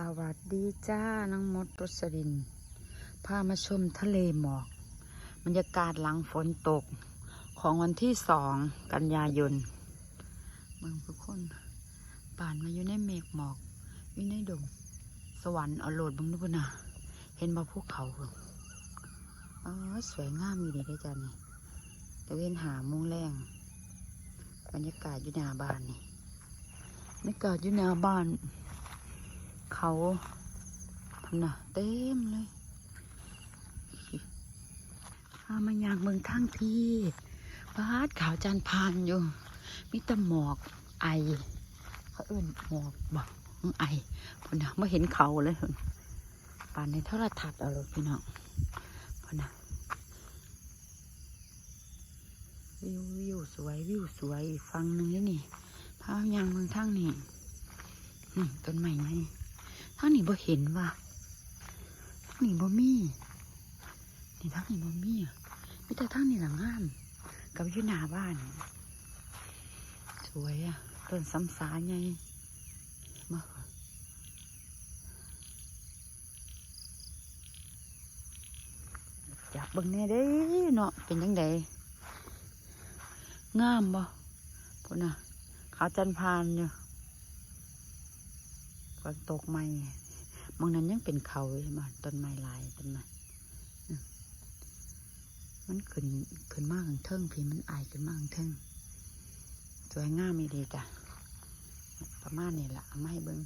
สวัสดีจ้าน้องมดรสรินพามาชมทะเลหมอกบรรยากาศหลังฝนตกของวันที่สองกันยายนเมืองทุกคนป่านมาอยู่ในเมฆหมอกอยู่ในดงสวรรค์เอาโหลดบังดูพุ่นนะเห็นมาภูเขาพุ่นอ๋อสวยงามอยู่ดีได้จ้านี่ตะเวนหามุงแรงบรรยากาศอยู่หน้าบ้านนี่บรรยากาศอยู่หน้าบ้าน เขาทำนะเต็มเลยพามายางเมืองทั้งทีบาดขาวจานพานอยู่ มีต่หมอกไอเขาเอื่นหมอกบอกไอพนนะไม่เห็นเขาเลยป่านในโทรทัศน์เอาเลยพี่น้องพนนะวิววิวสวยวิวสวยฟังหนึ่งนี่พามายางเมืองทั้งนี่ต้นไม้ไง ทางนี้บ่เห็นว่ะทางนี้บ่มีนี่ทางนี้บ่มีอะมีแต่ทางนี้หลังงาม กับยู่หน้าบ้าน สวยอะต้นซ้ำสาไงมาก่อยากเบิ่งแน่เด้เนาะเป็นยังไงงามบ่พุ่นน่ะขาจันทร์พานอยู่ ฝนตกใหม่บางนั้นยังเป็นเขาใช่ไหมต้นไม้ลายต้นไม้มันขึ้นขึ้นมากข้างเทิงพี่มันอายขึ้นมากข้างเทิงสวยงามไม่ดีจ้ะประมาณนี้แหละไม่ให้เบิ้ง